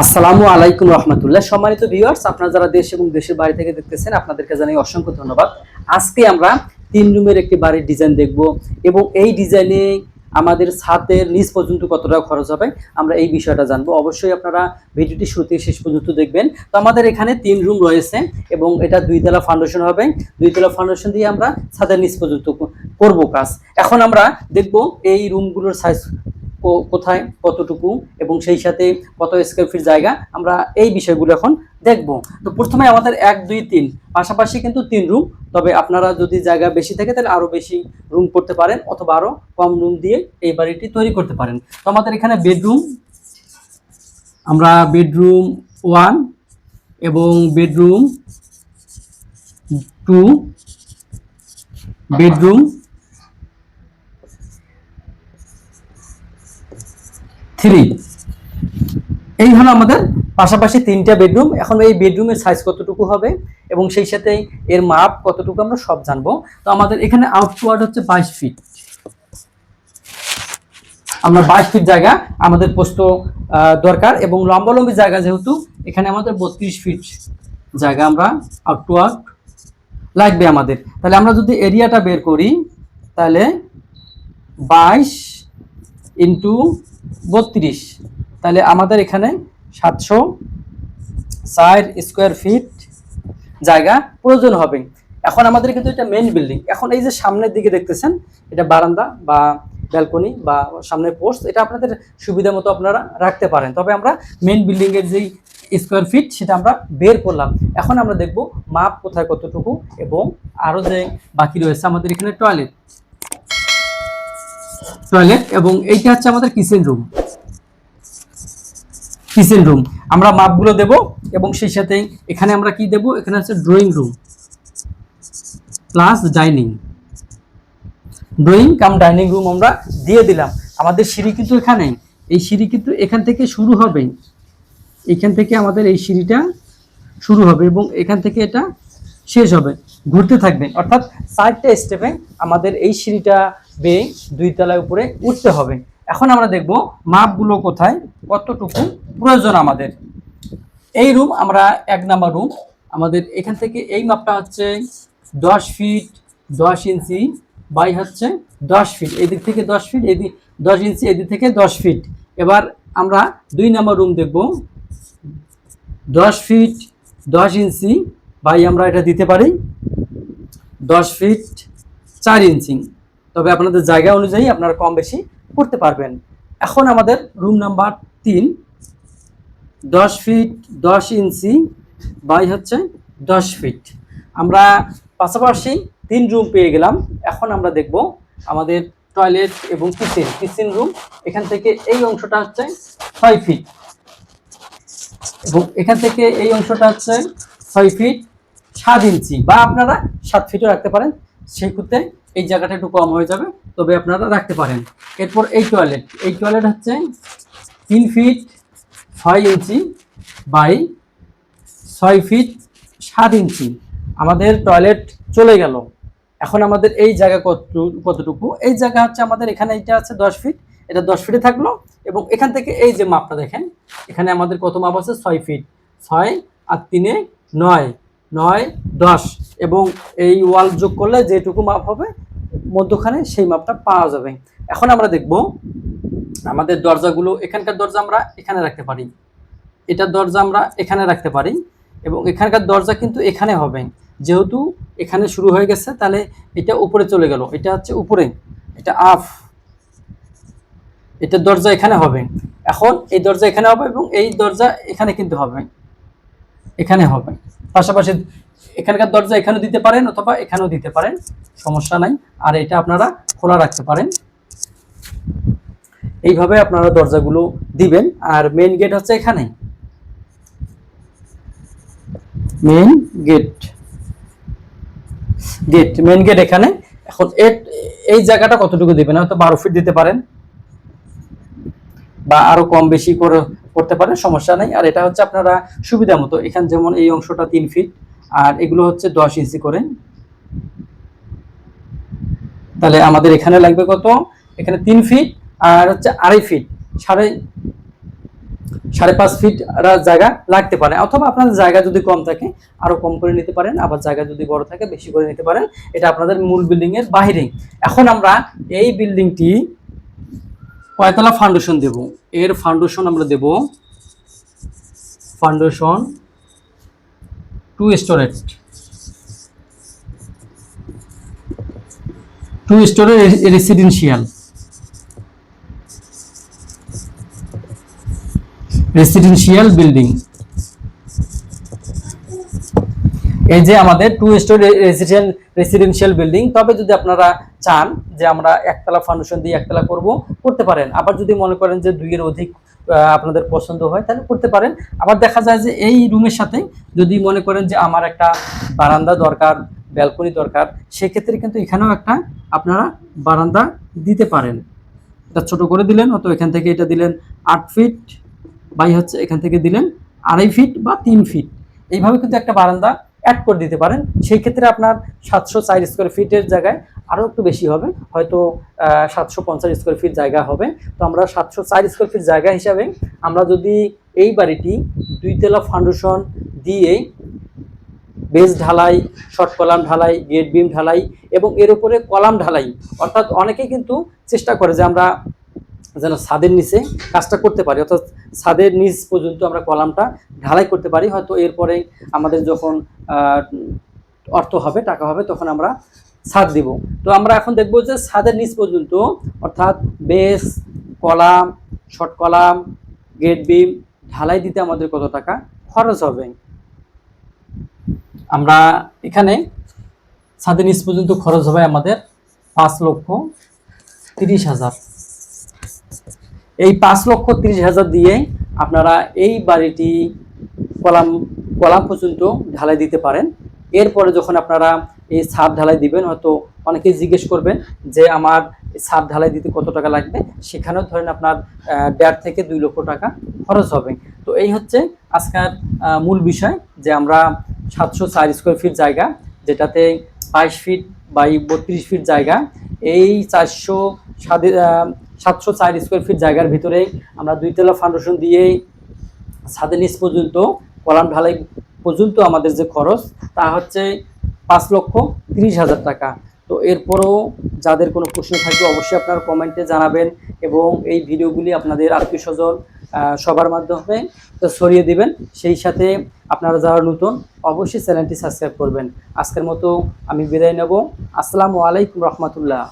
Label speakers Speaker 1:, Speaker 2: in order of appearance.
Speaker 1: আসসালামু আলাইকুম রহমতুল্লাহ। সম্মানিত ভিউয়ার্স আপনারা যারা দেশ এবং দেশের বাড়ি থেকে দেখতেছেন, আপনাদেরকে জানাই অসংখ্য ধন্যবাদ। আজকে আমরা তিন রুমের একটি বাড়ির ডিজাইন দেখব এবং এই ডিজাইনে আমাদের ছাদের নিচ পর্যন্ত কত টাকা খরচ হবে, আমরা এই বিষয়টা জানব। অবশ্যই আপনারা ভিডিওটি শুরু থেকে শেষ পর্যন্ত দেখবেন। তো আমাদের এখানে তিন রুম রয়েছে এবং এটা দুইতলা ফাউন্ডেশন হবে। দুইতলা ফাউন্ডেশন দিয়ে আমরা ছাদের নিচ পর্যন্ত করব কাজ। এখন আমরা দেখব এই রুমগুলোর সাইজ কোথায়, কতটুকু এবং সেই সাথে কত স্কোয়ার ফিট জায়গা, আমরা এই বিষয়গুলো এখন দেখব। তো প্রথমে আমাদের এক, দুই, তিন, পাশাপাশি কিন্তু তিন রুম তবে আপনারা যদি জায়গা বেশি থাকে তাহলে আরও বেশি রুম করতে পারেন অথবা আরও কম রুম দিয়ে এই বাড়িটি তৈরি করতে পারেন। তো আমাদের এখানে বেডরুম আমরা বেডরুম ওয়ান এবং বেডরুম টু বেডরুম থ্রি এই হলো আমাদের পাশাপাশি তিনটা বেডরুম এখন এই বেডরুমের সাইজ কতটুকু হবে এবং সেই সাথে এর মাপ কতটুকু আমরা সব জানব। তো আমাদের এখানে আউটওয়ার্ড হচ্ছে বাইশ ফিট আমরা বাইশ ফিট জায়গা আমাদের পোস্ত দরকার এবং লম্বালম্বি জায়গা যেহেতু, এখানে আমাদের বত্রিশ ফিট জায়গা আমরা আউটওয়ার্ড লাগবে আমাদের। তাহলে আমরা যদি এরিয়াটা বের করি, তাহলে বাইশ ইন্টু বত্রিশ। তাহলে আমাদের এখানে সাতশো চার স্কোয়ার ফিট জায়গা প্রয়োজন হবে। এখন আমাদের কিন্তু এটা মেইন বিল্ডিং এখন এই যে সামনের দিকে দেখতেছেন, এটা বারান্দা বা ব্যালকনি বা সামনের পোস্ট এটা আপনাদের সুবিধা মতো আপনারা রাখতে পারেন। তবে আমরা মেইন বিল্ডিংয়ের যেই স্কোয়ার ফিট সেটা আমরা বের করলাম। এখন আমরা দেখব মাপ কোথায় কতটুকু এবং আরও যে বাকি রয়েছে আমাদের এখানে টয়লেট টয়লেট এবং এইটা হচ্ছে আমাদের কিচেন রুম। Kitchen room. আমরা মাপগুলো দেব এবং সেই সাথে এখানে আমরা কি দেব? এখানে হচ্ছে drawing room plus dining. Drawing cum dining room আমরা দিয়ে দিলাম। আমাদের সিঁড়ি কিন্তু এখানে। এই সিঁড়ি কিন্তু এখান থেকে শুরু হবে। এখান থেকে আমাদের এই সিঁড়িটা শুরু হবে এবং এখান থেকে এটা শেষ হবে। ঘুরতে থাকবে অর্থাৎ চারটে স্টেপে আমাদের এই সিঁড়িটা বেয়ে দুই তলায় উপরে উঠতে হবে। এখন আমরা দেখব মাপগুলো কোথায়, কতটুকু প্রয়োজন আমাদের। এই রুম আমরা এক নাম্বার রুম আমাদের এখান থেকে এই মাপটা হচ্ছে দশ ফিট দশ ইঞ্চি বাই হচ্ছে দশ ফিট এদিক থেকে দশ ফিট এদিক দশ ইঞ্চি এদিক থেকে দশ ফিট এবার আমরা দুই নাম্বার রুম দেখব। দশ ফিট দশ ইঞ্চি বাই আমরা এটা দিতে পারি দশ ফিট চার ইঞ্চি তবে আপনাদের জায়গা অনুযায়ী আপনারা কম বেশি করতে পারবেন। এখন আমাদের রুম নাম্বার তিন। দশ ফিট দশ ইঞ্চি বাই হচ্ছে দশ ফিট আমরা পাশাপাশি তিন রুম পেয়ে গেলাম। এখন আমরা দেখব আমাদের টয়লেট এবং কিচেন কিচেন রুম এখান থেকে এই অংশটা হচ্ছে ছয় ফিট এবং এখান থেকে এই অংশটা হচ্ছে ছয় ফিট সাত ইঞ্চি বা আপনারা সাত ফিটও রাখতে পারেন। সেই ক্ষেত্রে এই জায়গাটা একটু কম হয়ে যাবে, তবে আপনারা রাখতে পারেন। এরপর এই টয়লেট এই টয়লেট হচ্ছে তিন ফিট ছয় ইঞ্চি বাই ছয় ফিট সাত ইঞ্চি। আমাদের টয়লেট চলে গেল। এখন আমাদের এই জায়গা কত, কতটুকু? এই জায়গা হচ্ছে আমাদের এখানে এইটা আছে দশ ফিট। এটা দশ ফিটে থাকল এবং এখান থেকে এই যে মাপটা দেখেন, এখানে আমাদের কত মাপ আছে? ছয় ফিট। ছয় আর তিনে নয়। নয়, দশ এবং এই ওয়াল যোগ করলে যেটুকু মাপ হবে, মধ্যখানে সেই মাপটা পাওয়া যাবে। এখন আমরা দেখব আমাদের দরজাগুলো, এখানকার দরজা আমরা এখানে রাখতে পারি। এটার দরজা আমরা এখানে রাখতে পারি এবং এখানকার দরজা কিন্তু এখানে হবে। যেহেতু এখানে শুরু হয়ে গেছে, তাহলে এটা উপরে চলে গেল। এটা হচ্ছে উপরে, এটা আফ। এটার দরজা এখানে হবে। এখন এই দরজা এখানে হবে এবং এই দরজা এখানে কিন্তু হবে। এখানে হবে। পাশাপাশি এখানকার দরজা এখানেও দিতে পারেন অথবা এখানেও দিতে পারেন, সমস্যা নাই। আর এটা আপনারা খোলা রাখতে পারেন। এইভাবে আপনারা দরজাগুলো দিবেন। আর মেইন গেট হচ্ছে এখানে main gate gate main gate এখানে। এখন এই জায়গাটা কতটুকু দিবেন? হয়তো বারো ফিট দিতে পারেন। বা আরও কম বেশি করে করতে পারেন, সমস্যা নাই। আর এটা হচ্ছে আপনারা সুবিধা মতো, এখানে যেমন এই অংশটা তিন ফিট আর এগুলো হচ্ছে দশ ইঞ্চি করে। তাহলে আমাদের এখানে লাগবে কত? এখানে তিন ফিট আর হচ্ছে আড়াই ফিট সাড়ে সাড়ে পাঁচ ফিট জায়গা লাগতে পারে। অথবা আপনাদের জায়গা যদি কম থাকে, আরও কম করে নিতে পারেন, আবার জায়গা যদি বড় থাকে, বেশি করে নিতে পারেন। এটা আপনাদের মূল বিল্ডিং এর বাহিরে। এখন আমরা এই বিল্ডিংটি কয়তলা ফাউন্ডেশন দেব। এর ফাউন্ডেশন আমরা দেব foundation two storage two storage residential residential building এই যে আমাদের two store residential residential building তবে যদি আপনারা চান যে আমরা একতলা ফাউন্ডেশন দিয়ে একতলা করব, করতে পারেন। আবার যদি মনে করেন যে দুইয়ের অধিক আপনাদের পছন্দ হয়, তাহলে করতে পারেন। আবার দেখা যায় যে এই রুমের সাথে যদি মনে করেন যে আমার একটা বারান্দা দরকার ব্যালকনি দরকার, সেক্ষেত্রে কিন্তু এখানেও একটা আপনারা বারান্দা দিতে পারেন। এটা ছোট করে দিলেন, অত এখান থেকে এটা দিলেন আট ফিট বাই হচ্ছে এখান থেকে দিলেন আড়াই ফিট বা তিন ফিট এইভাবে কিন্তু একটা বারান্দা অ্যাড করে দিতে পারেন। সেই ক্ষেত্রে আপনার সাতশো চার স্কোয়ার ফিটের জায়গায় আরও একটু বেশি হবে। হয়তো সাতশো পঞ্চাশ স্কোয়ার ফিট জায়গা হবে। তো আমরা সাতশো চার স্কোয়ার ফিট জায়গা হিসাবে আমরা যদি এই বাড়িটি দুই দুইতলা ফাউন্ডেশন দিয়ে বেস ঢালাই শর্ট কলাম ঢালাই গেট বিম ঢালাই এবং এর উপরে কলাম ঢালাই, অর্থাৎ অনেকেই কিন্তু চেষ্টা করে যে আমরা যেন ছাদের নিচে কাজটা করতে পারি। অর্থাৎ ছাদের নিচ পর্যন্ত আমরা কলামটা ঢালাই করতে পারি। হয়তো এরপরে আমাদের যখন অর্থ হবে, টাকা হবে, তখন আমরা ছাদ দিব। তো আমরা এখন দেখব যে ছাদের নিচ পর্যন্ত, অর্থাৎ base, column, short column, gate beam ঢালাই দিতে আমাদের কত টাকা খরচ হবে? আমরা এখানে ছাদের নিচ পর্যন্ত খরচ হবে আমাদের পাঁচ লক্ষ তিরিশ হাজার। এই পাঁচ লক্ষ তিরিশ হাজার দিয়ে আপনারা এই বাড়িটি কলাম কলাম পর্যন্ত ঢালাই দিতে পারেন। এরপরে যখন আপনারা এই ছাদ ঢালাই দিবেন, হয়তো অনেকে জিজ্ঞেস করবেন যে আমার ছাদ ঢালাই দিতে কত টাকা লাগবে? সেখানেও ধরেন আপনার দেড় থেকে দুই লক্ষ টাকা খরচ হবে। তো এই হচ্ছে আজকের মূল বিষয় যে আমরা সাতশো চার স্কোয়ার ফিট জায়গা, যেটাতে বাইশ ফিট বাই বত্রিশ ফিট জায়গা। এই চারশো সাদে সাতশো চার স্কোয়ার ফিট জায়গার ভিতরে আমরা দুইতলা ফাউন্ডেশন দিয়ে ছাদের নিচ পর্যন্ত, কলাম ঢালাই পর্যন্ত আমাদের যে খরচ, তা হচ্ছে পাঁচ লক্ষ তিরিশ হাজার টাকা। তো এরপরও যাদের কোনো প্রশ্ন থাকবে অবশ্যই আপনারা কমেন্টে জানাবেন এবং এই ভিডিওগুলি আপনাদের আত্মীয় স্বজন সবার মাধ্যমে ছড়িয়ে দিবেন। সেই সাথে আপনারা যারা নতুন, অবশ্যই চ্যানেলটি সাবস্ক্রাইব করবেন। আজকের মতো আমি বিদায় নেব। আসসালামু আলাইকুম রহমতুল্লাহ।